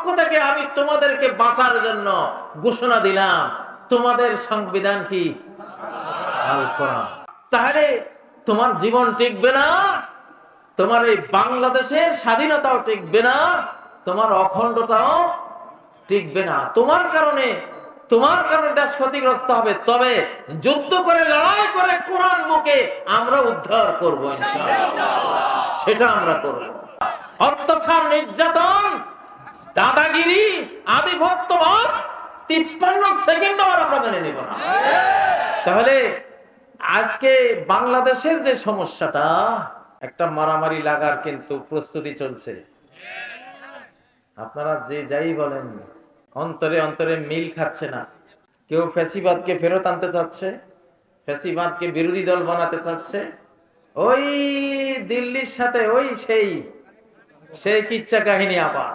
পক্ষ থেকে আমি তোমাদেরকে বাঁচার জন্য ঘোষণা দিলাম। তোমাদের সংবিধান কি? তাহলে তোমার জীবন টিকবে না, তোমার এই বাংলাদেশের স্বাধীনতাও টিকবে না, তোমার অখণ্ডতাও টিকবে না। তোমার কারণে তোমার কারণে দেশ ক্ষতিগ্রস্ত হবে। তবে যুদ্ধ করে, লড়াই করে কোরআন বুকে আমরা উদ্ধার করব সেটা আমরা করব। অত্যাচার, নির্যাতন দাদাগিরি, আধিপত্যবাদ, তিপ্পান্ন সেকেন্ড আমরা মেনে নেব না। তাহলে আজকে বাংলাদেশের যে সমস্যাটা, একটা মারামারি লাগার কিন্তু প্রস্তুতি চলছে। আপনারা যে যাই বলেন, অন্তরে অন্তরে মিল খাচ্ছে না। কেউ ফ্যাসিবাদকে ফেরত আনতে চাচ্ছে, ফ্যাসিবাদকে বিরোধী দল বানাতে চাচ্ছে। ওই দিল্লির সাথে ওই সেই সেই কিচ্ছা কাহিনী আবার।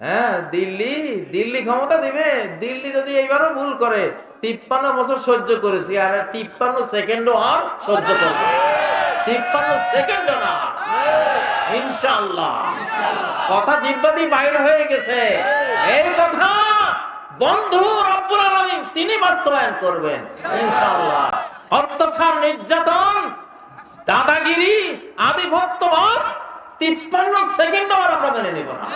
হ্যাঁ দিল্লি দিল্লি ক্ষমতা দিবে। দিল্লি যদি এইবারও ভুল করে, তিপ্পান্ন বছর সহ্য করেছি, আর তিপ্পান্ন সেকেন্ডও আর সহ্য করবে তিপ্পান্ন সেকেন্ড না। ইনশাআল্লাহ। কথা জিব্বাদি বাইর গেছে। তিনি করবেন, ইনশাআল্লাহ। অত্যাচার, নির্যাতন, দাদাগিরি, আধিপত্যবাদ, তিপ্পান্ন সেকেন্ড আর আমরা মেনে নেব না।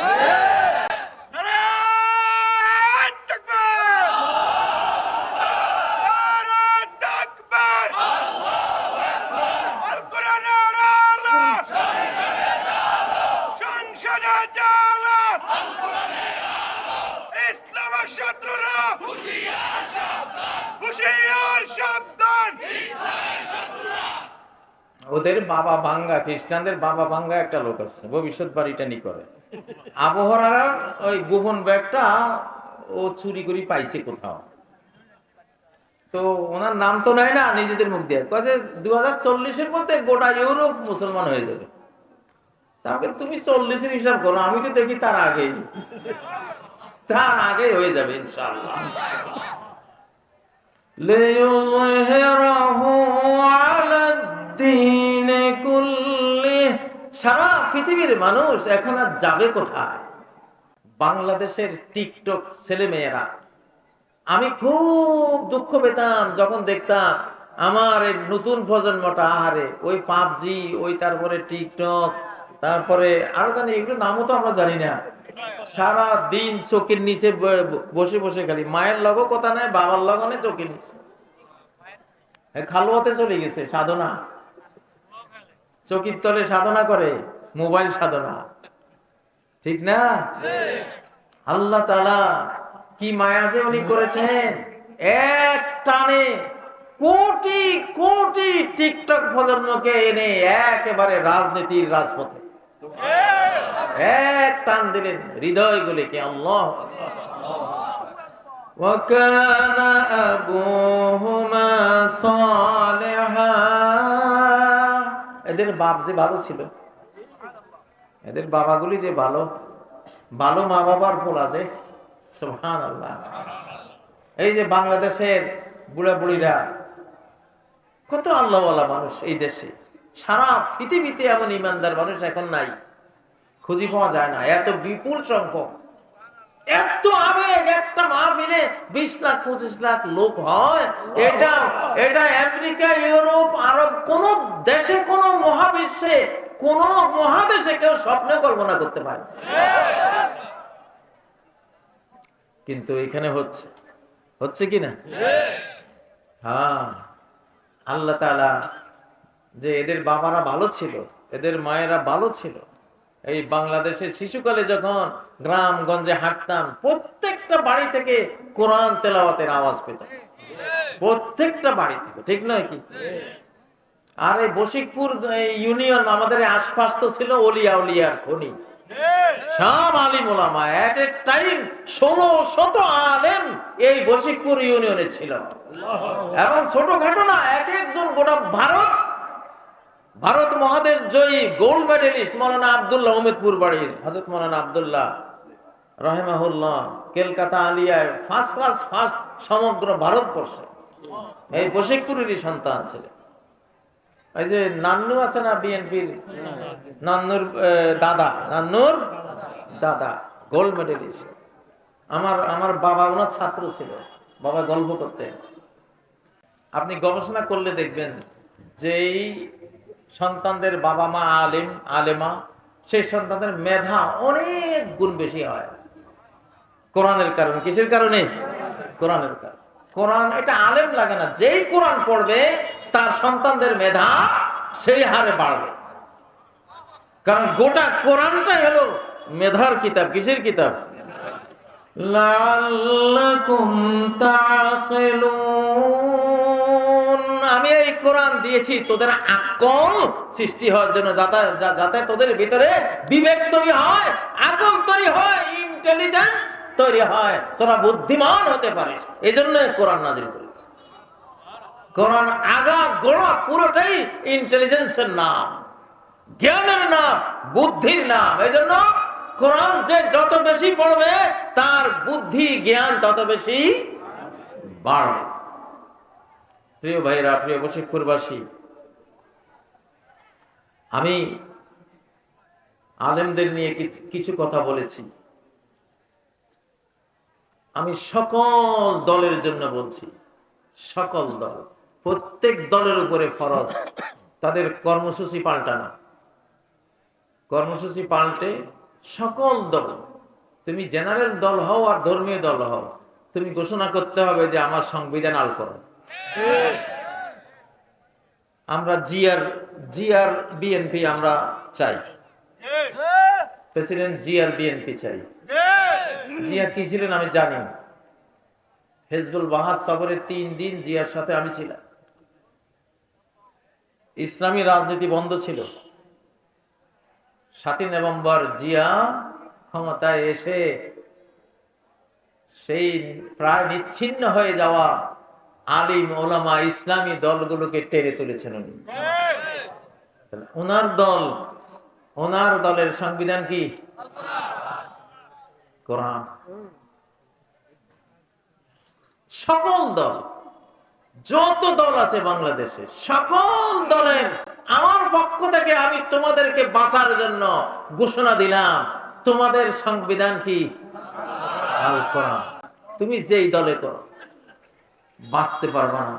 ওদের বাবা ভাঙ্গা, খ্রিস্টানদের বাবা ভাঙ্গা একটা লোক আছে ভবিষ্যৎ বাড়িটা নি করে। আবহাওয়ার ওই গোপন ব্যাগটা ও চুরি করে পাইছে কোথাও। তো ওনার নাম তো নেয় না, নিজেদের মুখ দিয়ে। কাজে দু হাজার চল্লিশের মধ্যে গোটা ইউরোপ মুসলমান হয়ে যাবে। তাহলে তুমি চল্লিশের হিসাব করো, আমি তো দেখি তার আগেই। তার আগে হয়ে যাবে, ইনশাআল্লাহ। লিয়ুযহিরাহু আলা সারা পৃথিবীর মানুষ এখন আর যাবে কোথায়? বাংলাদেশের টিকটক ছেলেমেয়েরা। আমি খুব দুঃখ পেতাম যখন দেখতাম আমার এই নতুন প্রজন্মটা, আহারে, ওই পাবজি, ওই তারপরে টিকটক, তারপরে আরও জানি এগুলো নামও তো আমরা জানি না। সারা দিন চোখের নিচে বসে বসে খালি। মায়ের লগও কথা নাই, বাবার লগনে চোখের নিচে। খালুয়াতে চলে গেছে, সাধনা। চকির তলে সাধনা করে মোবাইল সাধনা ঠিক না আল্লাহ তালা কি মায়া যে উনি করেছেন এক টানে কোটি কোটি টিকটক প্রজন্মকে এনে একেবারে রাজনীতির রাজপথে এক টান দিলেন হৃদয়গুলিকে আল্লাহ وكان أبوهما صالحا এদের বাপ যে ভালো ছিল, এদের বাবাগুলি যে ভালো ভালো মা বাবার ফোলা যে সুবহান আল্লাহ এই যে বাংলাদেশের বুড়া বুড়িরা কত আল্লাহওয়ালা মানুষ এই দেশে। সারা পৃথিবীতে এমন ইমানদার মানুষ এখন নাই, খুঁজি পাওয়া যায় না। এত বিপুল সংখ্যক, এত একটা মাহফিলে বিশ লাখ, পঁচিশ লাখ লোক হয়। এটা এটা আমেরিকা, ইউরোপ, আরব, কোন দেশে, কোন মহাবিশ্বে, কোন মহাদেশে কেউ স্বপ্নে কল্পনা করতে পারে কিন্তু এখানে হচ্ছে। হচ্ছে কি না? হ্যাঁ। আল্লাহ তাআলা যে এদের বাবারা ভালো ছিল, এদের মায়েরা ভালো ছিল এই বাংলাদেশের শিশুকালে যখন গ্রামগঞ্জে হাঁটতাম, প্রত্যেকটা বাড়ি থেকে কোরআন তেলাওয়াতের আওয়াজ পেতাম। প্রত্যেকটা বাড়ি থেকে, ঠিক নয় কি? আর এই বশিকপুর, এই ইউনিয়ন, আমাদের আশপাশ তো ছিল অলিয়া উলিয়ার খনি। সব আলিম ওলামা এট এ টাইম ষোলো শত আলেম এই বশিকপুর ইউনিয়নে ছিল। এবং ছোটখাটো না, এক একজন গোটা ভারত ভারত মহাদেশ জয়ী গোল্ড মেডেলিস্ট মৌলানা আবদুল্লাহ উমেদপুর বাড়ির হজরত মৌলানা আবদুল্লাহ রহেমাহুল্লাহ, কলকাতা আলিয়ায় ফার্স্ট ক্লাস ফার্স্ট সমগ্র ভারতবর্ষে। এই বশিকপুরেরই সন্তান ছিলেন এই যে নান্নু আছে না বিএনপির? নান্নুর দাদা। নান্নুর দাদা, গোল্ড মেডেলিস্ট। আমার আমার বাবা ওনার ছাত্র ছিল। বাবা গল্প করতেন। আপনি গবেষণা করলে দেখবেন যে এই সন্তানদের বাবা মা আলেম, আলেমা, সেই সন্তানদের মেধা অনেক গুণ বেশি হয়। কোরআনের কারণে। কিসের কারণে? কোরআনের কারণে। কোরআন, এটা আলেম লাগে না। যেই কোরআন পড়বে, তার সন্তানদের মেধা সেই হারে বাড়বে। কারণ গোটা কোরআনটা হলো মেধার কিতাব। কিসের কিতাব? লাল্লাকুম এই কোরআন দিয়েছি, তোদের আকল সৃষ্টি হওয়ার জন্য যাতে তোদের ভিতরে বিবেক তৈরি হয়, আকল তৈরি হয় ইন্টেলিজেন্স তৈরি হয়, তোরা বুদ্ধিমান হতে পারিস। এই জন্য কোরআন নাজিল করেছে কোরআন আগা গোড়া পুরোটাই ইন্টেলিজেন্সের নাম, জ্ঞানের নাম, বুদ্ধির নাম। এই জন্য কোরআন যে যত বেশি পড়বে, তার বুদ্ধি জ্ঞান তত বেশি বাড়বে। প্রিয় ভাইরা, প্রিয় বশিকপুরবাসী আমি আলেমদের নিয়ে কিছু- কথা বলেছি। আমি সকল দলের জন্য বলছি, সকল দল, প্রত্যেক দলের উপরে ফরজ, তাদের কর্মসূচি পাল্টানো। কর্মসূচি পাল্টে সকল দল, তুমি জেনারেল দল হও আর ধর্মীয় দল হও, তুমি ঘোষণা করতে হবে যে আমার সংবিধান আল করো। আমরা জিআর জিআর বিএনপি আমরা চাই। প্রেসিডেন্ট জিআর বিএনপি চাই। জিয়া কি ছিলেন আমি জানি হেজবুল বাহাদ সফরে তিন দিন জিয়ার সাথে আমি ছিলাম। ইসলামী রাজনীতি বন্ধ ছিল। সাতই নভেম্বর জিয়া ক্ষমতায় এসে সেই প্রায় নিচ্ছিন্ন হয়ে যাওয়া আলিম ওলামা ইসলামী দলগুলোকে টেনে তুলেছেন উনি। ওনার দল, ওনার দলের সংবিধান কি? কোরআন। সকল দল, যত দল আছে বাংলাদেশে, সকল দলের আমার পক্ষ থেকে আমি তোমাদেরকে বাঁচার জন্য ঘোষণা দিলাম, তোমাদের সংবিধান কি? তুমি যেই দলে করো। বাঁচতে পারবা না।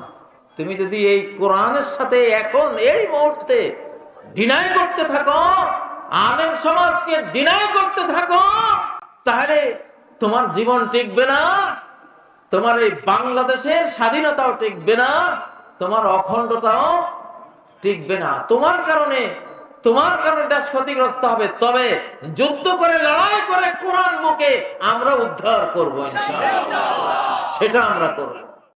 তুমি যদি এই কোরআনের সাথে এখন এই মুহূর্তে ডিনাই করতে থাকো, আলেম সমাজকে ডিনাই করতে থাকো, তাহলে তোমার জীবন টিকবে না, তোমার এই বাংলাদেশের স্বাধীনতাও টিকবে না, তোমার অখণ্ডতাও টিকবে না। তোমার কারণে তোমার কারণে দেশ ক্ষতিগ্রস্ত হবে। তবে যুদ্ধ করে, লড়াই করে কোরআন মুখে আমরা উদ্ধার করব। সেটা আমরা করব।